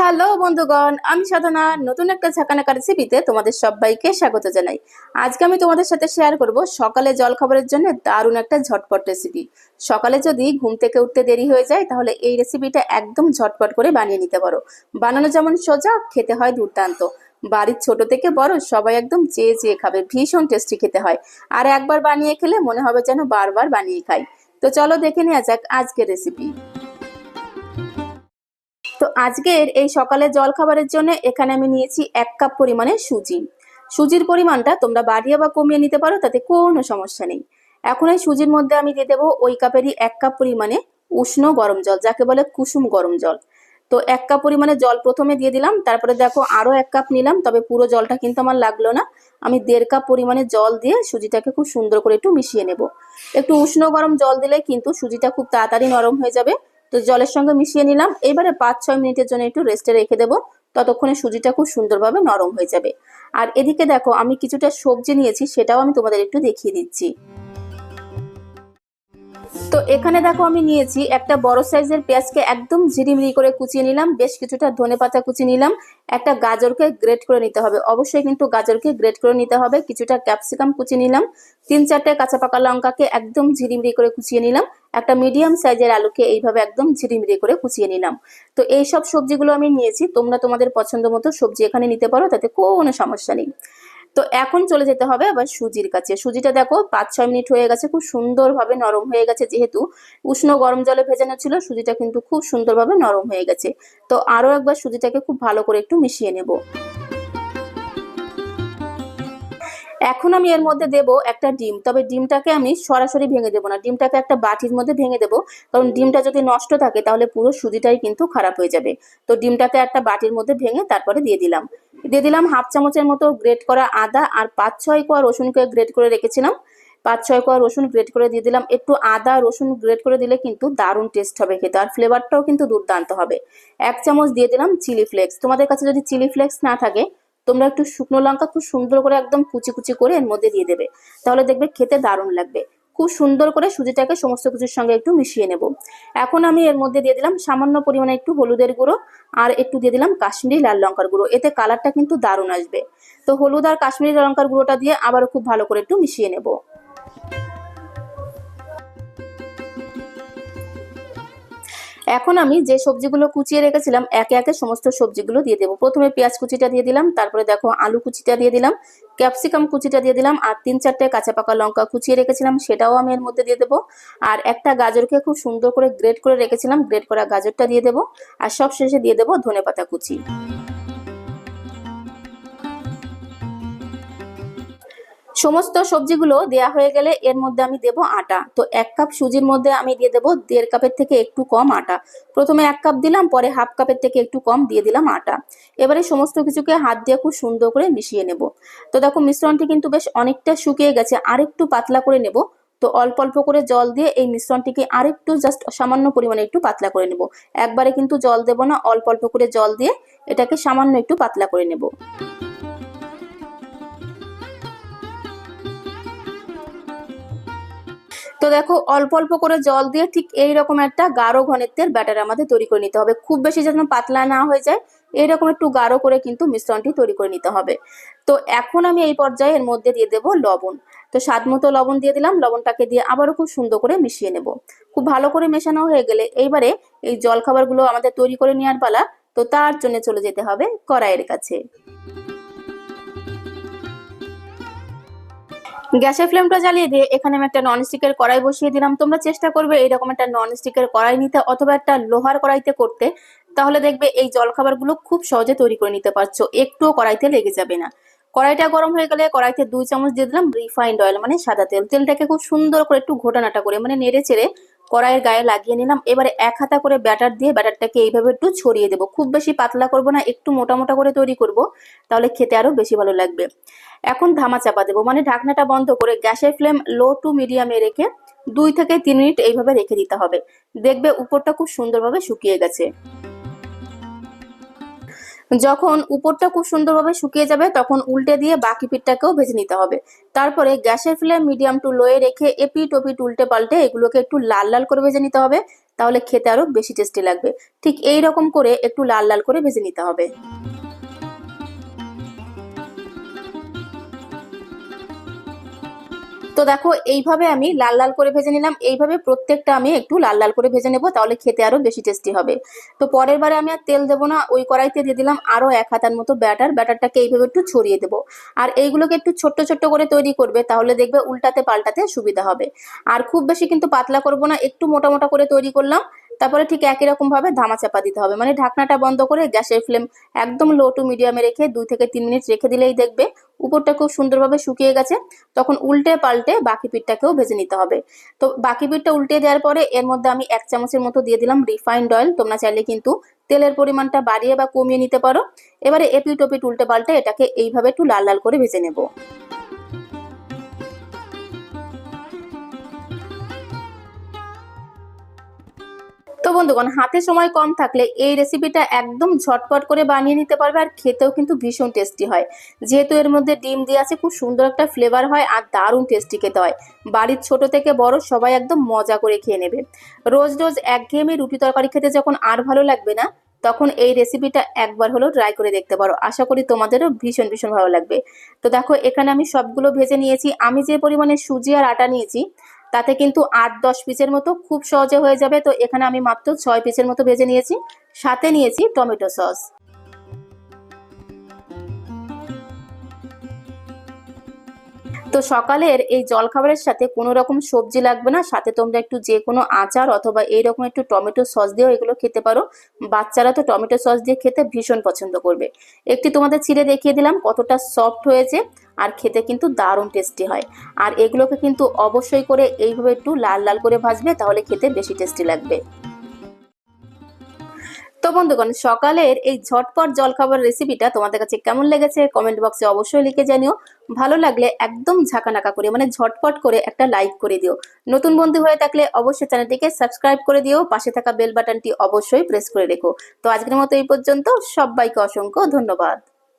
Hello বন্ধুগণ, আমি সাধনা। নতুন একটা ঝাঁকানাকা রেসিপিতে তোমাদের সবাইকে স্বাগত জানাই। আজকে আমি তোমাদের সাথে শেয়ার করব সকালে জল খাবারের জন্য দারুণ একটা ঝটপট রেসিপি সকালে যদি ঘুম থেকে উঠতে দেরি হয়ে যায়, তাহলে এই রেসিপিটা একদম ঝটপট করে বানিয়ে নিতে পারো। বানানো যেমন সোজা, খেতে হয় দুর্দান্ত। বাড়ির ছোট থেকে বড় সবাই একদম চেয়ে চেয়ে খাবে, ভীষণ টেস্টি খেতে হয়। আর একবার বানিয়ে খেলে মনে হবে যেন বারবার বানিয়ে খাই। তো চলো দেখে নেওয়া যাক আজকের রেসিপি আজকের এই সকালে জল খাবারের জন্য এখানে আমি নিয়েছি এক কাপ পরিমাণে সুজি। সুজির পরিমাণটা তোমরা বাড়িয়ে বা কমিয়ে নিতে পারো, তাতে কোনো সমস্যা নেই। এখন এই সুজির মধ্যে আমি দিয়ে দেবো ওই কাপেরই এক কাপ পরিমাণে উষ্ণ গরম জল, যাকে বলে কুসুম গরম জল। তো এক কাপ পরিমাণে জল প্রথমে দিয়ে দিলাম, তারপরে দেখো আরও এক কাপ নিলাম, তবে পুরো জলটা কিন্তু আমার লাগল না। আমি দেড় কাপ পরিমাণে জল দিয়ে সুজিটাকে খুব সুন্দর করে একটু মিশিয়ে নেব। একটু উষ্ণ গরম জল দিলে কিন্তু সুজিটা খুব তাড়াতাড়ি নরম হয়ে যাবে। তো জলের সঙ্গে মিশিয়ে নিলাম। এবারে পাঁচ ছয় মিনিটের জন্য একটু রেস্টে রেখে দেবো। ততক্ষণে সুজিটা খুব সুন্দরভাবে নরম হয়ে যাবে। আর এদিকে দেখো, আমি কিছুটা সবজি নিয়েছি, সেটাও আমি তোমাদের একটু দেখিয়ে দিচ্ছি। তো এখানে দেখো আমি নিয়েছি একটা বড় সাইজের পেঁয়াজকে একদম ঝিরিমিরি করে কুচিয়ে নিলাম, বেশ কিছুটা ধনে পাতা কুচিয়ে নিলাম। একটা গাজরকে গ্রেট করে নিতে হবে, অবশ্যই কিন্তু গাজরকে গ্রেট করে নিতে হবে। কিছুটা ক্যাপসিকাম কুচিয়ে নিলাম, তিন চারটে কাঁচা পাকা লঙ্কাকে একদম ঝিরিমিরি করে কুচিয়ে নিলাম, একটা মিডিয়াম সাইজের আলুকে এইভাবে একদম ঝিরিমিরি করে কুচিয়ে নিলাম। তো এই সব সবজিগুলো আমি নিয়েছি, তোমরা তোমাদের পছন্দ মতো সবজি এখানে নিতে পারো, তাতে কোনো সমস্যা নেই। তো এখন চলে যেতে হবে আবার সুজির কাছে। সুজিটা দেখো পাঁচ ছয় মিনিট হয়ে গেছে, খুব সুন্দরভাবে নরম হয়ে গেছে যেহেতু। উষ্ণ গরম জলে ভেজানো ছিল, সুজিটা কিন্তু খুব সুন্দরভাবে নরম হয়ে গেছে। তো আরও একবার সুজিটাকে খুব ভালো করে একটু মিশিয়ে নেব। এখন আমি এর মধ্যে দেব একটা ডিম। তবে ডিমটাকে আমি সরাসরি ভেঙে দেবো না। ডিমটাকে একটা বাটির মধ্যে ভেঙে দেবো। কারণ ডিমটা যদি নষ্ট থাকে তাহলে পুরো সুজিটাই কিন্তু খারাপ হয়ে যাবে। তো ডিমটাকে একটা বাটির মধ্যে ভেঙে তারপরে দিয়ে দিলাম। দিয়ে দিলাম হাফ চামচের মতো গ্রেট করা আদা আর পাঁচ ছয় কোয়া রসুনকে গ্রেট করে রেখেছিলাম। পাঁচ ছয় কোয়া রসুন গ্রেট করে দিয়ে দিলাম। একটু আদা, রসুন গ্রেট করে দিলে কিন্তু দারুণ টেস্ট হবে খেতে আর ফ্লেভারটাও কিন্তু দুর্দান্ত হবে। এক চামচ দিয়ে দিলাম চিলি ফ্লেক্স তোমাদের কাছে যদি চিলি ফ্লেক্স না থাকে, তোমরা একটু শুকনো লঙ্কা খুব সুন্দর করে একদম কুচি কুচি করে এর মধ্যে দিয়ে দেবে। তাহলে দেখবে খেতে দারুণ লাগবে। খুব সুন্দর করে সুজিটাকে সমস্ত কিছুর সঙ্গে একটু মিশিয়ে নেব। এখন আমি এর মধ্যে দিয়ে দিলাম সামান্য পরিমাণে একটু হলুদের গুঁড়ো আর একটু দিয়ে দিলাম কাশ্মীরি লাল লঙ্কার গুঁড়ো। এতে কালারটা কিন্তু দারুণ আসবে। তো হলুদ আর কাশ্মীরি লঙ্কার গুঁড়োটা দিয়ে আবারও খুব ভালো করে একটু মিশিয়ে নেব। এখন আমি যে সবজিগুলো কুচিয়ে রেখেছিলাম, একে একে সমস্ত সবজিগুলো দিয়ে দেবো। প্রথমে পেঁয়াজ কুচিটা দিয়ে দিলাম, তারপরে দেখো আলু কুচিটা দিয়ে দিলাম, ক্যাপসিকাম কুচিটা দিয়ে দিলাম, আর তিন চারটে কাঁচা পাকা লঙ্কা কুচিয়ে রেখেছিলাম, সেটাও আমি এর মধ্যে দিয়ে দেবো। আর একটা গাজরকে খুব সুন্দর করে গ্রেড করে রেখেছিলাম গ্রেড করা গাজরটা দিয়ে দেবো, আর সব শেষে দিয়ে দেবো ধনে পাতা কুচি। সমস্ত সবজিগুলো দেয়া হয়ে গেলে এর মধ্যে আমি দেব আটা। তো এক কাপ সুজির মধ্যে আমি দিয়ে দেবো দেড় কাপের থেকে একটু কম আটা। প্রথমে এক কাপ দিলাম, পরে হাফ কাপের থেকে একটু কম দিয়ে দিলাম আটা। এবারে সমস্ত কিছুকে হাত দিয়ে খুব সুন্দর করে মিশিয়ে নেব। তো দেখো মিশ্রণটি কিন্তু বেশ অনেকটা শুকিয়ে গেছে আর একটু পাতলা করে নেব। তো অল্প অল্প করে জল দিয়ে এই মিশ্রণটিকে আরেকটু জাস্ট সামান্য পরিমাণে একটু পাতলা করে নেব। একবারে কিন্তু জল দেব না, অল্প অল্প করে জল দিয়ে এটাকে সামান্য একটু পাতলা করে নেব। দেখো, অল্প অল্প করে জল দিয়ে ঠিক এই রকম একটা গাঢ় ঘনত্বের ব্যাটার আমাদের তৈরি করে নিতে হবে। খুব বেশি যেন পাতলা না হয়ে যায়, এইরকম একটু গাঢ় করে কিন্তু মিশ্রণটি তৈরি করে নিতে হবে। তো এখন আমি এই পর্যায়ে এর মধ্যে দিয়ে দেবো লবণ। তো স্বাদ মতো লবণ দিয়ে দিলাম, লবণটাকে দিয়ে আবারও খুব সুন্দর করে মিশিয়ে নেব। খুব ভালো করে মেশানো হয়ে গেলে এইবারে এই জলখাবারগুলো আমাদের তৈরি করে নেওয়ার পালা, তো তার জন্য চলে যেতে হবে কড়াইয়ের কাছে। গ্যাসের ফ্লেমটা জ্বালিয়ে দিয়ে এখানে আমি একটা ননস্টিকের কড়াই বসিয়ে দিলাম। তোমরা চেষ্টা করবে এইরকম একটা ননস্টিকের কড়াই নিতে অথবা একটা লোহার কড়াইতে করতে। তাহলে দেখবে এই জলখাবারগুলো খুব সহজে তৈরি করে নিতে পারছ। একটুও কড়াইতে লেগে যাবে না। কড়াইটা গরম হয়ে গেলে কড়াইতে দুই চামচ দিয়ে দিলাম রিফাইন্ড অয়েল মানে সাদা তেল। তেলটাকে খুব সুন্দর করে একটু ঘোটানাটা করে মানে নেড়ে চেড়ে কড়াইয়ের গায়ে লাগিয়ে নিলাম। এবারে এক হাতা করে ব্যাটার দিয়ে ব্যাটারটাকে এইভাবে একটু ছড়িয়ে দেবো। খুব বেশি পাতলা করব না, একটু মোটা মোটা করে তৈরি করব, তাহলে খেতে আরও বেশি ভালো লাগবে। এখন ধামা চাপা দেবো মানে ঢাকনাটা বন্ধ করে গ্যাসের ফ্লেম লো টু মিডিয়ামে রেখে দুই থেকে তিন মিনিট এইভাবে রেখে দিতে হবে। দেখবে উপরটা খুব সুন্দরভাবে শুকিয়ে গেছে। যখন উপরটা খুব সুন্দরভাবে শুকিয়ে যাবে, তখন উল্টে দিয়ে বাকি পিঠটাকেও ভেজে নিতে হবে। তারপরে গ্যাসের ফ্লেম মিডিয়াম টু লোয়ে রেখে এপিট ওপিট উল্টে পাল্টে এগুলোকে একটু লাল লাল করে ভেজে নিতে হবে, তাহলে খেতে আরও বেশি টেস্টি লাগবে। ঠিক এই রকম করে একটু লাল লাল করে ভেজে নিতে হবে। তো দেখো, এইভাবে আমি লাল লাল করে ভেজে নিলাম। এইভাবে প্রত্যেকটা আমি একটু লাল লাল করে ভেজে নেব, তাহলে খেতে আরও বেশি টেস্টি হবে। তো পরের বারে আমি আর তেল দেবো না, ওই কড়াইতে দিয়ে দিলাম আরও এক হাতার মতো ব্যাটার। ব্যাটারটাকে এইভাবে একটু ছড়িয়ে দেবো। আর এইগুলোকে একটু ছোট্ট ছোট্ট করে তৈরি করবে, তাহলে দেখবে উল্টাতে পাল্টাতে সুবিধা হবে। আর খুব বেশি কিন্তু পাতলা করব না, একটু মোটা মোটা করে তৈরি করলাম। তারপরে ঠিক একই রকম ভাবে ধামা চাপা দিতে হবে। মানে ঢাকনাটা বন্ধ করে গ্যাসের ফ্লেম একদম লো টু মিডিয়ামে রেখে দুই থেকে তিন মিনিট রেখে দিলেই দেখবে উপরটা খুব সুন্দরভাবে শুকিয়ে গেছে। তখন উল্টে পাল্টে বাকি পিঠটাকেও ভেজে নিতে হবে। তো বাকি পিঠটা উল্টে দেওয়ার পরে এর মধ্যে আমি এক চামচের মতো দিয়ে দিলাম রিফাইন্ড অয়েল তোমরা চাইলে কিন্তু তেলের পরিমাণটা বাড়িয়ে বা কমিয়ে নিতে পারো। এবারে এপিট ওপিট উল্টে পাল্টে এটাকে এইভাবে একটু লাল লাল করে ভেজে নেব। তো বন্ধুগণ, হাতে সময় কম থাকলে এই রেসিপিটা একদম ঝটপট করে বানিয়ে নিতে পারবে আর খেতেও কিন্তু ভীষণ টেস্টি হয়। যেহেতু এর মধ্যে ডিম দিয়ে আছে, খুব সুন্দর একটা ফ্লেভার হয় আর দারুণ টেস্টি খেতে হয়। বাড়ির ছোট থেকে বড় সবাই একদম মজা করে খেয়ে নেবে। রোজ রোজ একঘেয়েমি রুটি তরকারি খেতে যখন আর ভালো লাগবে না, তখন এই রেসিপিটা একবার হলেও ট্রাই করে দেখতে পারো। আশা করি তোমাদেরও ভীষণ ভীষণ ভালো লাগবে। তো দেখো, এখানে আমি সবগুলো ভেজে নিয়েছি। আমি যে পরিমাণে সুজি আর আটা নিয়েছি তাতে কিন্তু আট, দশ পিসের মতো খুব সহজে হয়ে যাবে। তো এখানে আমি মাত্র ছয় পিসের মতো ভেজে নিয়েছি। সাথে নিয়েছি টমেটো সস। তো সকালের এই জলখাবারের সাথে কোনো রকম সবজি লাগবে না। সাথে তোমরা একটু যে কোনো আচার অথবা এইরকম একটু টমেটো সস দিয়েও এগুলো খেতে পারো। বাচ্চারা তো টমেটো সস দিয়ে খেতে ভীষণ পছন্দ করবে। একটি তোমাদের ছিঁড়ে দেখিয়ে দিলাম কতটা সফট হয়েছে। আর খেতে কিন্তু দারুণ টেস্টি হয়। আর এগুলোকে কিন্তু অবশ্যই করে এইভাবে একটু লাল লাল করে ভাজবে, তাহলে খেতে বেশি টেস্টি লাগবে। তো বন্ধুগণ, সকালের এই ঝটপট জলখাবার রেসিপিটা তোমাদের কাছে কেমন লেগেছে? কমেন্ট বক্সে অবশ্যই লিখে জানিও। ভালো লাগলে একদম ঝাঁকানাকা করে মানে ঝটপট করে একটা লাইক করে দিও। নতুন বন্ধু হয়ে থাকলে অবশ্যই চ্যানেলটিকে সাবস্ক্রাইব করে দিও। পাশে থাকা বেল বাটনটি অবশ্যই প্রেস করে রেখো। তো আজকের মতো এই পর্যন্ত, সবাইকে অসংখ্য ধন্যবাদ।